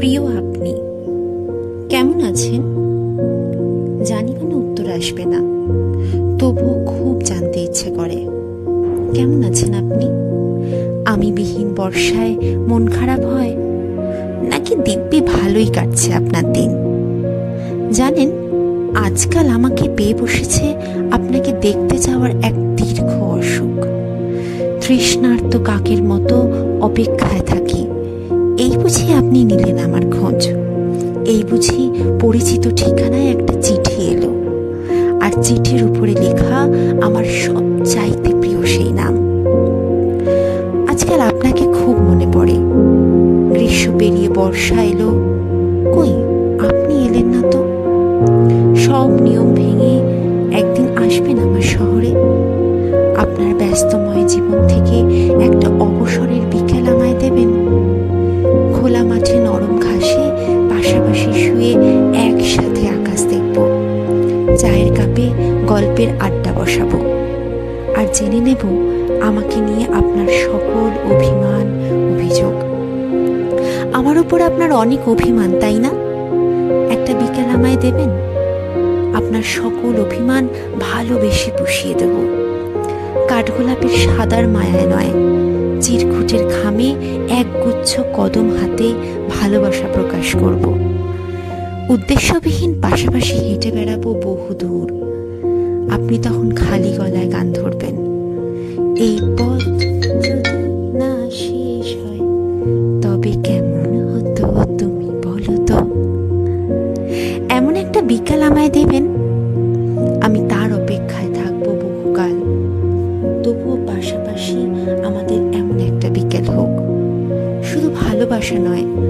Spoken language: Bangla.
প্রিয় আপনি, কেমন আছেন? জানি কোনো উত্তর আসবে না। তবুও খুব জানতে ইচ্ছে করে। কেমন আছেন আপনি? আমি বিহীন বর্ষায় মন খারাপ হয়, নাকি দিব্যি ভালোই কাটছে আপনার দিন? জানেন, আজকাল আমাকে পেয়ে বসেছে আপনাকে দেখতে যাওয়ার এক দীর্ঘ অসুখ। তৃষ্ণার্ত কাকের মতো অপেক্ষায় থাকি। এই বুঝি আপনি নিলেন আমার খোঁজ। এই বুঝি পরিচিত ঠিকানায় একটা চিঠি এলো। আর চিঠির উপরে লেখা আমার সব চাইতে প্রিয় সেই নাম। আজকাল আপনাকে খুব মনে পড়ে। গ্রীষ্ম পেরিয়ে বর্ষা এলো। কই, আপনি এলেন না তো? সব নিয়ম ভেঙে একদিন আসবেন আমার শহরে। আপনার ব্যস্তময় জীবন থেকে একটা অবসরের শুয়ে একসাথে আকাশ দেখব। চায়ের কাপে গল্পের আড্ডা বসাবো। আর জেনে নেব আমাকে নিয়ে আপনার সকল অভিমান, অভিযোগ। আমার উপর আপনার অনেক অভিমান, তাই না? একটা বিকেল আমায় দেবেন? আপনার সকল অভিমান ভালোবেসে পুষিয়ে দেব। কাঠগোলাপের সাদার মায়ায় নয়, চিরকুটের খামে একগুচ্ছ কদম হাতে ভালোবাসা প্রকাশ করব। উদ্দেশ্যবিহীন পাশাপাশি হেঁটে বেড়াবো বহু দূর। আপনি তখন খালি গলায় গান ধরবেন। এই পথ যদি না শেষ হয়, তবে কেমন হতো তুমি বলো তো? এমন একটা বিকাল আমায় দেবেন। আমি তার অপেক্ষায় থাকব বহুকাল। তবুও পাশাপাশি আমাদের এমন একটা বিকেল হোক। শুধু ভালোবাসা নয়